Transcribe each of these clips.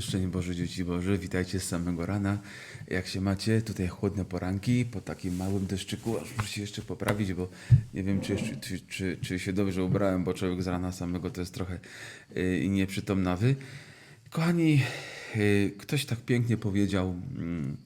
Szczęść Boże, dzieci Boże, witajcie z samego rana. Jak się macie? Tutaj chłodne poranki, po takim małym deszczyku, aż muszę się jeszcze poprawić, bo nie wiem, czy, jeszcze, czy, czy, czy się dobrze ubrałem, bo człowiek z rana samego to jest trochę yy, nieprzytomnawy. Kochani, yy, ktoś tak pięknie powiedział mm,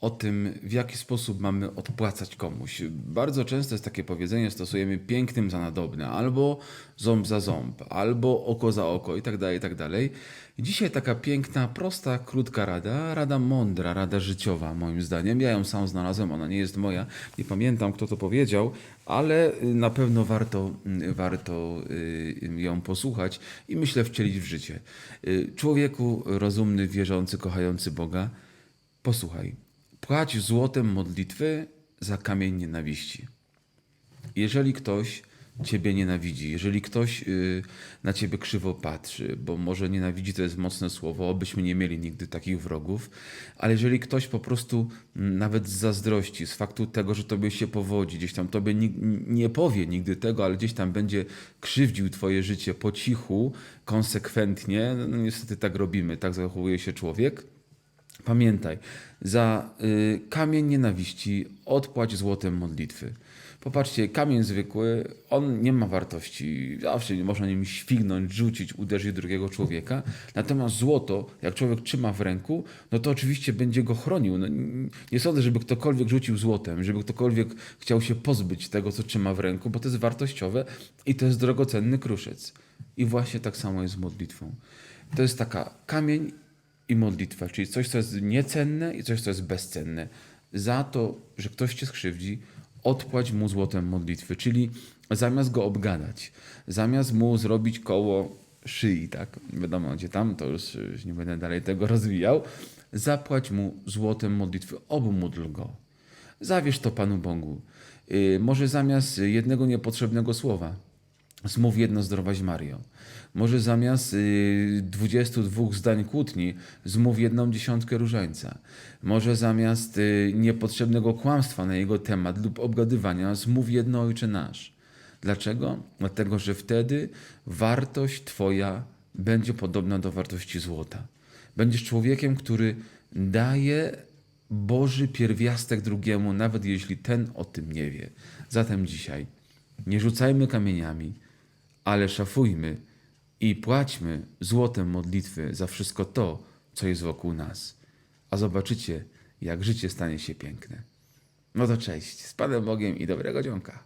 o tym, w jaki sposób mamy odpłacać komuś. Bardzo często jest takie powiedzenie, stosujemy pięknym za nadobne, albo ząb za ząb, albo oko za oko i tak dalej, i tak dalej. Dzisiaj taka piękna, prosta, krótka rada, rada mądra, rada życiowa moim zdaniem. Ja ją sam znalazłem, ona nie jest moja, nie pamiętam kto to powiedział, ale y, na pewno warto, y, warto y, ją posłuchać i myślę wcielić w życie. Człowieku rozumny, wierzący, kochający Boga, posłuchaj. Płać złotem modlitwy za kamień nienawiści. Jeżeli ktoś ciebie nienawidzi, jeżeli ktoś y, na ciebie krzywo patrzy, bo może nienawidzi to jest mocne słowo, obyśmy nie mieli nigdy takich wrogów, ale jeżeli ktoś po prostu nawet z zazdrości, z faktu tego, że tobie się powodzi, gdzieś tam tobie nie powie nigdy tego, ale gdzieś tam będzie krzywdził twoje życie po cichu, konsekwentnie, no niestety tak robimy, tak zachowuje się człowiek, Pamiętaj, za y, kamień nienawiści odpłać złotem modlitwy. Popatrzcie, kamień zwykły, on nie ma wartości. Zawsze można nim śwignąć, rzucić, uderzyć drugiego człowieka. Natomiast złoto, jak człowiek trzyma w ręku, no to oczywiście będzie go chronił. No, nie sądzę, żeby ktokolwiek rzucił złotem, żeby ktokolwiek chciał się pozbyć tego, co trzyma w ręku, bo to jest wartościowe i to jest drogocenny kruszec. I właśnie tak samo jest z modlitwą. To jest taka kamień i modlitwa, czyli coś, co jest niecenne i coś, co jest bezcenne. Za to, że ktoś cię skrzywdzi, odpłać mu złotem modlitwy, czyli zamiast go obgadać, zamiast mu zrobić koło szyi, tak, wiadomo gdzie tam, to już, już nie będę dalej tego rozwijał, zapłać mu złotem modlitwy, obmódl go. Zawierz to Panu Bogu. Yy, może zamiast jednego niepotrzebnego słowa, Zmów jedno zdrowaś Mario. Może zamiast y, 22 zdań kłótni zmów jedną dziesiątkę różańca. Może zamiast y, niepotrzebnego kłamstwa na jego temat lub obgadywania zmów jedno Ojcze Nasz. Dlaczego? Dlatego, że wtedy wartość Twoja będzie podobna do wartości złota. Będziesz człowiekiem, który daje Boży pierwiastek drugiemu, nawet jeśli ten o tym nie wie. Zatem dzisiaj nie rzucajmy kamieniami, ale szafujmy i płaćmy złotem modlitwy za wszystko to, co jest wokół nas. A zobaczycie, jak życie stanie się piękne. No to cześć, z Panem Bogiem i dobrego dzionka.